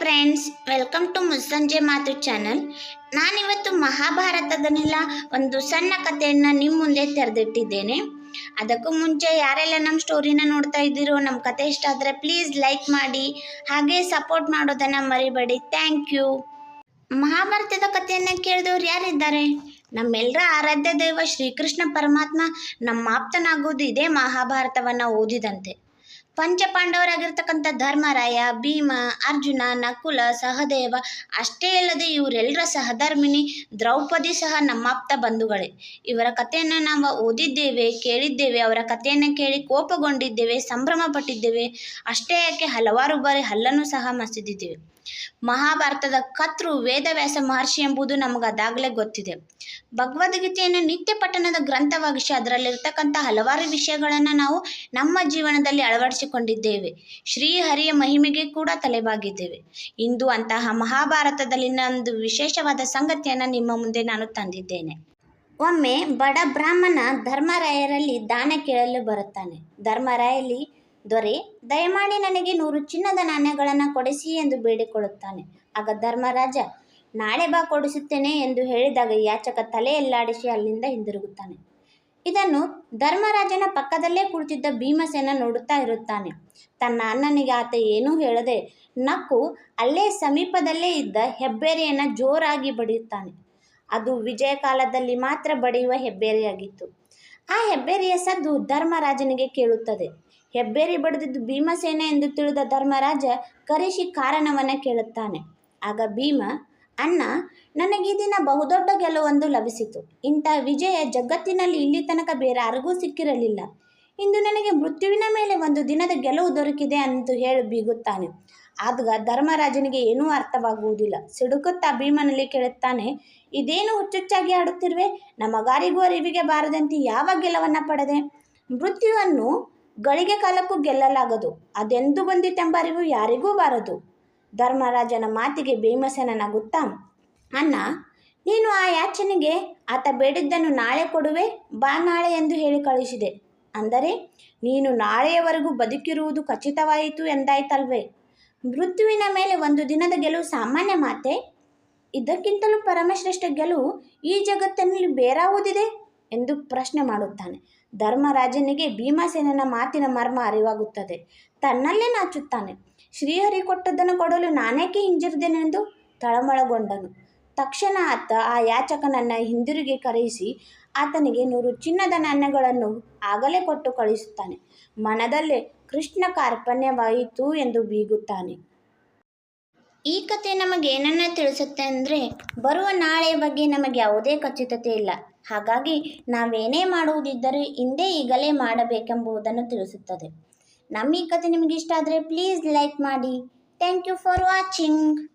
Friends welcome to ಮುಸ್ಸಂಜೆ ಮಾತು channel ನಾನಿವತ್ತು ಮಹಾಭಾರತದನ್ನೆಲ್ಲ ಒಂದು ಸಣ್ಣ ಕಥೆಯನ್ನು ನಿಮ್ಮ ಮುಂದೆ ತೆರೆದಿಟ್ಟಿದ್ದೇನೆ. ಅದಕ್ಕೂ ಮುಂಚೆ ಯಾರೆಲ್ಲ ನಮ್ಮ ಸ್ಟೋರಿನ ನೋಡ್ತಾ ಇದ್ದೀರೋ ನಮ್ಮ ಕತೆ ಇಷ್ಟ ಆದರೆ ಪ್ಲೀಸ್ ಲೈಕ್ ಮಾಡಿ, ಹಾಗೆ ಸಪೋರ್ಟ್ ಮಾಡೋದನ್ನು ಮರಿಬೇಡಿ. ಥ್ಯಾಂಕ್ ಯು ಮಹಾಭಾರತದ ಕಥೆಯನ್ನು ಕೇಳಿದವ್ರು ಯಾರಿದ್ದಾರೆ? ನಮ್ಮೆಲ್ಲರ ಆರಾಧ್ಯ ದೈವ ಶ್ರೀಕೃಷ್ಣ ಪರಮಾತ್ಮ ನಮ್ಮ ಆಪ್ತನಾಗುವುದು ಇದೇ ಮಹಾಭಾರತವನ್ನು ಓದಿದಂತೆ. ಪಂಚಪಾಂಡವರಾಗಿರ್ತಕ್ಕಂಥ ಧರ್ಮರಾಯ, ಭೀಮ, ಅರ್ಜುನ, ನಕುಲ, ಸಹದೇವ, ಅಷ್ಟೇ ಅಲ್ಲದೆ ಇವರೆಲ್ಲರ ಸಹಧರ್ಮಿಣಿ ದ್ರೌಪದಿ ಸಹ ನಮ್ಮಾಪ್ತ ಬಂಧುಗಳೇ. ಇವರ ಕಥೆಯನ್ನು ನಾವು ಓದಿದ್ದೇವೆ, ಕೇಳಿದ್ದೇವೆ, ಅವರ ಕಥೆಯನ್ನು ಕೇಳಿ ಕೋಪಗೊಂಡಿದ್ದೇವೆ ಸಂಭ್ರಮ ಪಟ್ಟಿದ್ದೇವೆ ಅಷ್ಟೇ ಯಾಕೆ ಹಲವಾರು ಬಾರಿ ಹಲ್ಲನ್ನು ಸಹ ಮಸಿದಿದ್ದೇವೆ. ಮಹಾಭಾರತದ ಕರ್ತೃ ವೇದವ್ಯಾಸ ಮಹರ್ಷಿ ಎಂಬುದು ನಮಗೆ ಅದಾಗಲೇ ಗೊತ್ತಿದೆ. ಭಗವದ್ಗೀತೆಯನ್ನು ನಿತ್ಯ ಪಠಣದ ಗ್ರಂಥವಾಗಿಸಿ ಅದರಲ್ಲಿರ್ತಕ್ಕಂಥ ಹಲವಾರು ವಿಷಯಗಳನ್ನು ನಾವು ನಮ್ಮ ಜೀವನದಲ್ಲಿ ಅಳವಡಿಸಿಕೊಂಡಿದ್ದೇವೆ ಶ್ರೀಹರಿಯ ಮಹಿಮೆಗೆ ಕೂಡ ತಲೆಬಾಗಿದ್ದೇವೆ. ಇಂದು ಅಂತಹ ಮಹಾಭಾರತದಲ್ಲಿನ ಒಂದು ವಿಶೇಷವಾದ ಸಂಗತಿಯನ್ನು ನಿಮ್ಮ ಮುಂದೆ ನಾನು ತಂದಿದ್ದೇನೆ. ಒಮ್ಮೆ ಬಡ ಬ್ರಾಹ್ಮಣ ಧರ್ಮರಾಯರಲ್ಲಿ ದಾನ ಕೇಳಲು ಬರುತ್ತಾನೆ. ಧರ್ಮರಾಯಲ್ಲಿ ದೊರೆ, ದಯಮಾಡಿ ನನಗೆ ನೂರು ಚಿನ್ನದ ನಾಣ್ಯಗಳನ್ನು ಕೊಡಿಸಿ ಎಂದು ಬೇಡಿಕೊಳ್ಳುತ್ತಾನೆ. ಆಗ ಧರ್ಮರಾಜ, ನಾಳೆ ಬಾ ಕೊಡಿಸುತ್ತೇನೆ ಎಂದು ಹೇಳಿದಾಗ ಯಾಚಕ ತಲೆಯಲ್ಲಾಡಿಸಿ ಅಲ್ಲಿಂದ ಹಿಂದಿರುಗುತ್ತಾನೆ. ಇದನ್ನು ಧರ್ಮರಾಜನ ಪಕ್ಕದಲ್ಲೇ ಕುಳಿತಿದ್ದ ಭೀಮಸೇನ ನೋಡುತ್ತಾ ಇರುತ್ತಾನೆ. ತನ್ನ ಅಣ್ಣನಿಗೆ ಆತ ಏನೂ ಹೇಳದೆ ನಕ್ಕು ಅಲ್ಲೇ ಸಮೀಪದಲ್ಲೇ ಇದ್ದ ಹೆಬ್ಬೇರಿಯನ್ನು ಜೋರಾಗಿ ಬಡಿಯುತ್ತಾನೆ. ಅದು ವಿಜಯ ಕಾಲದಲ್ಲಿ ಮಾತ್ರ ಬಡಿಯುವ ಹೆಬ್ಬೇರಿಯಾಗಿತ್ತು. ಆ ಹೆಬ್ಬೇರಿಯ ಸದ್ದು ಧರ್ಮರಾಜನಿಗೆ ಕೇಳುತ್ತದೆ. ಹೆಬ್ಬೇರಿ ಬಡಿದಿದ್ದು ಭೀಮಸೇನ ಎಂದು ತಿಳಿದ ಧರ್ಮರಾಜ ಕರೆಸಿ ಕಾರಣವನ್ನು ಕೇಳುತ್ತಾನೆ. ಆಗ ಭೀಮ ಅಣ್ಣ, ನನಗೆ ಈ ದಿನ ಬಹುದೊಡ್ಡ ಗೆಲುವೊಂದು ಲಭಿಸಿತು. ಇಂಥ ವಿಜಯ ಜಗತ್ತಿನಲ್ಲಿ ಇಲ್ಲಿ ತನಕ ಬೇರೆ ಯಾರಿಗೂ ಸಿಕ್ಕಿರಲಿಲ್ಲ. ಇಂದು ನನಗೆ ಮೃತ್ಯುವಿನ ಮೇಲೆ ಒಂದು ದಿನದ ಗೆಲುವು ದೊರಕಿದೆ ಅಂತ ಹೇಳಿ ಬೀಗುತ್ತಾನೆ. ಆಗ ಧರ್ಮರಾಜನಿಗೆ ಏನೂ ಅರ್ಥವಾಗುವುದಿಲ್ಲ. ಸಿಡುಕುತ್ತಾ ಭೀಮನಲ್ಲಿ ಕೇಳುತ್ತಾನೆ, ಇದೇನು ಹುಚ್ಚುಚ್ಚಾಗಿ ಆಡುತ್ತಿರುವೆ? ನಮಗಾರಿಗೂ ಅರಿವಿಗೆ ಬಾರದಂತೆ ಯಾವ ಗೆಲವನ್ನು ಪಡೆದೆ? ಮೃತ್ಯುವನ್ನು ಗಳಿಗೆ ಕಾಲಕ್ಕೂ ಗೆಲ್ಲಲಾಗದು. ಅದೆಂದು ಬಂದಿತೆಂಬ ಅರಿವು ಯಾರಿಗೂ ಬಾರದು. ಧರ್ಮರಾಜನ ಮಾತಿಗೆ ಭೀಮಸೇನ ನಗುತ್ತಾ ಅಣ್ಣ, ನೀನು ಆ ಯಾಚನೆಗೆ ಆತ ಬೇಡಿದ್ದನ್ನು ನಾಳೆ ಕೊಡುವೆ, ಬಾ ನಾಳೆ ಎಂದು ಹೇಳಿ ಕಳಿಸಿದೆ ಅಂದರೆ, ನೀನು ನಾಳೆಯವರೆಗೂ ಬದುಕಿರುವುದು ಖಚಿತವಾಯಿತು ಎಂದಾಯ್ತಲ್ವೇ? ಮೃತ್ಯುವಿನ ಮೇಲೆ ಒಂದು ದಿನದ ಗೆಲುವು ಸಾಮಾನ್ಯ ಮಾತೆ? ಇದಕ್ಕಿಂತಲೂ ಪರಮಶ್ರೇಷ್ಠ ಗೆಲುವು ಈ ಜಗತ್ತಿನಲ್ಲಿ ಬೇರಾವುದಿದೆ? ಎಂದು ಪ್ರಶ್ನೆ ಮಾಡುತ್ತಾನೆ. ಧರ್ಮರಾಜನಿಗೆ ಭೀಮಸೇನನ ಮಾತಿನ ಮರ್ಮ ಅರಿವಾಗುತ್ತದೆ. ತನ್ನಲ್ಲೇ ನಾಚುತ್ತಾನೆ. ಶ್ರೀಹರಿ ಕೊಟ್ಟದ್ದನ್ನು ಕೊಡಲು ನಾನೇಕೆ ಹಿಂಜರಿದೆನೆಂದು ತಳಮಳಗೊಂಡನು. ತಕ್ಷಣ ಆತ ಆ ಯಾಚಕನನ್ನು ಹಿಂದಿರುಗಿ ಕರೆಯಿಸಿ, ಆತನಿಗೆ ನೂರು ಚಿನ್ನದ ನಾಣ್ಯಗಳನ್ನು ಆಗಲೇ ಕೊಟ್ಟು ಕಳಿಸುತ್ತಾನೆ. ಮನದಲ್ಲೇ ಕೃಷ್ಣ ಕಾರ್ಪಣ್ಯವಾಯಿತು ಎಂದು ಬೀಗುತ್ತಾನೆ. ಈ ಕತೆ ನಮಗೆ ಏನನ್ನ ತಿಳಿಸುತ್ತೆ ಅಂದರೆ, ಬರುವ ನಾಳೆಯ ಬಗ್ಗೆ ನಮಗೆ ಯಾವುದೇ ಖಚಿತತೆ ಇಲ್ಲ. ಹಾಗಾಗಿ ನಾವೇನೇ ಮಾಡುವುದಿದ್ದರೂ ಹಿಂದೆ ಈಗಲೇ ಮಾಡಬೇಕೆಂಬುದನ್ನು ತಿಳಿಸುತ್ತದೆ. ನಮ್ಮ ಈ ಕತೆ ನಿಮಗೆ ಇಷ್ಟ ಆದರೆ ಪ್ಲೀಸ್ ಲೈಕ್ ಮಾಡಿ. Thank you for watching